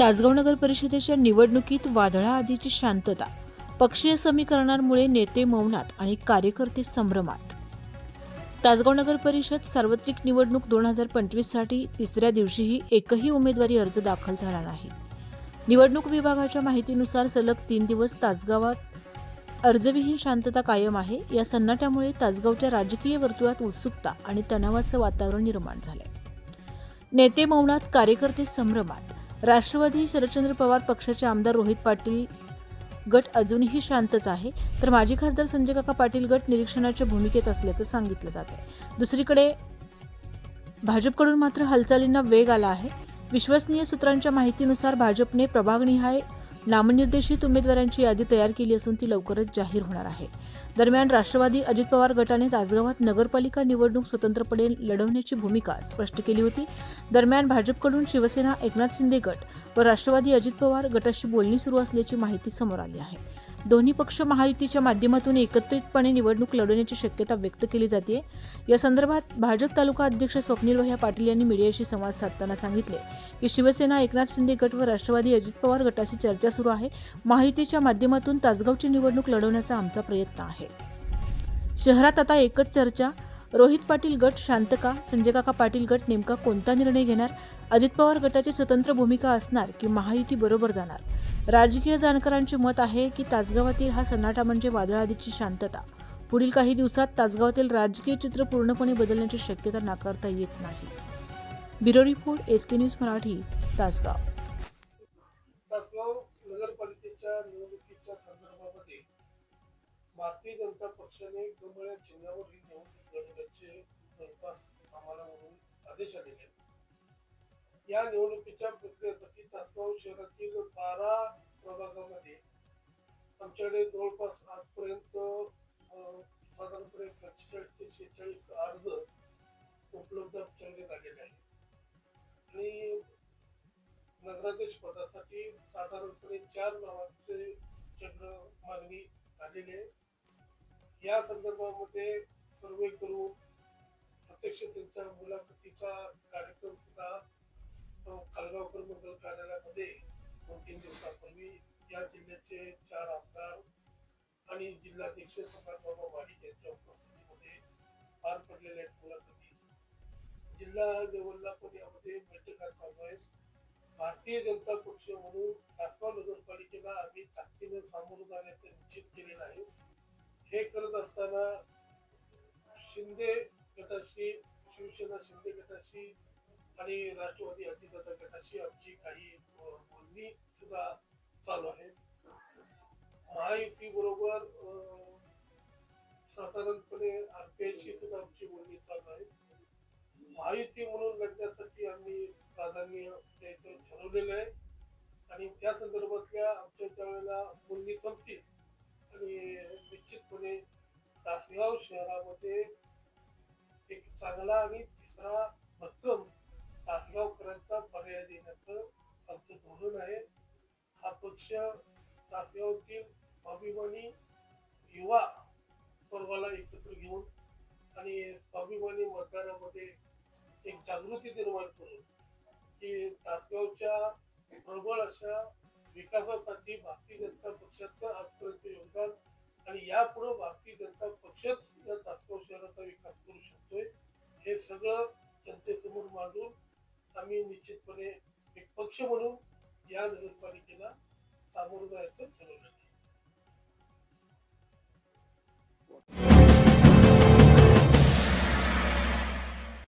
तासगाव नगर परिषदेच्या निवडणुकीत वादळाआधीची शांतता पक्षीय समीकरणांमुळे नेते मौनात आणि कार्यकर्ते संभ्रमात. तासगाव नगर परिषद सार्वत्रिक निवडणूक दोन हजार पंचवीससाठी तिसऱ्या दिवशीही एकही उमेदवारी अर्ज दाखल झाला नाही. निवडणूक विभागाच्या माहितीनुसार सलग तीन दिवस तासगावात अर्जविहीन शांतता कायम आहे. या सन्नाट्यामुळे तासगावच्या राजकीय वर्तुळात उत्सुकता आणि तणावाचं वातावरण निर्माण झालंय. नेते मौनात कार्यकर्ते संभ्रमात. राष्ट्रवादी शरदचंद्र पवार पक्षाचे आमदार रोहित पाटील गट अजूनही शांतच आहे. तर माजी खासदार संजय काका पाटील गट निरीक्षणाच्या भूमिकेत असल्याचं सांगितलं जात आहे. दुसरीकडे भाजपकडून मात्र हालचालींना वेग आला आहे. विश्वसनीय सूत्रांच्या माहितीनुसार भाजपने प्रभागनिहाय नामनिर्देशित उमेदवारांची यादी तयार केली असून ती लवकरच जाहीर होणार आहे. दरम्यान राष्ट्रवादी अजित पवार गटाने तासगावात नगरपालिका निवडणूक स्वतंत्रपणे लढवण्याची भूमिका स्पष्ट केली होती. दरम्यान भाजपकडून शिवसेना एकनाथ शिंदे गट व राष्ट्रवादी अजित पवार गटाशी बोलणी सुरू असल्याची माहिती समोर आली आहे. दोन्ही पक्ष महायुतीच्या माध्यमातून एकत्रितपणे निवडणूक लढवण्याची शक्यता व्यक्त केली जाते या संदर्भात भाजप तालुका अध्यक्ष स्वप्नील भैया पाटील यांनी मीडियाशी संवाद साधताना सांगितले की शिवसेना एकनाथ शिंदे गट व राष्ट्रवादी अजित पवार गटाशी चर्चा सुरू आहे. महायुतीच्या माध्यमातून तासगावची निवडणूक लढवण्याचा आमचा प्रयत्न आहे. शहरात आता एकच चर्चा रोहित पाटील गट शांत का? संजय काका पाटील गट नेमका कोणता निर्णय घेणार? अजित पवार गटाची स्वतंत्र भूमिका असणार की महायुती बरोबर जाणार? राजकीय जाणकारांचे मत आहे की तासगावातील हा सन्नाटा म्हणजे वादळाआधीची शांतता. पुढील काही दिवसात तासगावातील राजकीय चित्र पूर्णपणे बदलण्याची शक्यता नाकारता येत नाही. Bureau report S K news Marathi Tasgaon. भारतीय जनता पक्षाने चिन्हावर ही निवडणूक लढवण्याचे जवळपास आम्हाला म्हणून आदेश आलेले आहेत. या निवडणुकीच्या प्रक्रियेसाठी तासगाव शहरातील बारा प्रभागामध्ये आमच्याकडे जवळपास आजपर्यंत साधारणपणे पंचेचाळीस ते शेहेचाळीस अर्ज उपलब्ध आमच्याकडे झालेले आहेत. आणि नगराध्यक्ष पदासाठी साधारणपणे चार नावांचे चक्र मागणी झालेले आहे या संदर्भामध्ये सर्वे करू. प्रत्यक्ष त्यांच्या मुलाखतीचा कार्यक्रम सुद्धा खालगावकर कार्यालयामध्ये दोन तीन दिवसापूर्वी या जिल्ह्याचे चार आमदार आणि जिल्हाध्यक्ष बाबा वाडी यांच्या उपस्थितीमध्ये पार पडलेल्या आहेत मुलाखती. जिल्हा लेवलला पण यामध्ये बैठका चालू आहेत. भारतीय जनता पक्ष म्हणून तासगाव नगरपालिकेला आम्ही ताकदीने सामोरं जाण्याचं निश्चित केलेलं आहे. हे करत असताना शिंदे गटाशी शिवसेना शिंदे गटाशी आणि राष्ट्रवादी अजितदादा गटाशी आमची काही बोलणी सुद्धा चालू आहे. महायुती बरोबर साधारणपणे आरपीआयशी सुद्धा आमची बोलणी चालू आहे. महायुती म्हणून लढण्यासाठी आम्ही प्राधान्य द्यायचं ठरवलेलं आहे. आणि त्या संदर्भातल्या आमच्या त्यावेळेला बोलणी संपतील आणि निश्चितपणे तासगाव शहरामध्ये एक चांगला आणि तिसरा भक्कम तासगावकरांचा पर्याय देण्याचं आमचं धोरण आहे. हा पक्ष तासगावतील स्वाभिमानी युवा पर्वाला एकत्र घेऊन आणि स्वाभिमानी मतदारामध्ये एक जागृती निर्माण करून की तासगावच्या प्रबळ अशा विकासासाठी भारतीय जनता पक्षाचं आजपर्यंत योगदान आणि यापुढे भारतीय जनता पक्षच या तासगाव शहराचा विकास करू शकतोय हे सगळं जनतेसमोर मांडून आम्ही निश्चितपणे एक पक्ष म्हणून या नगरपालिकेला सामोरं जायचं.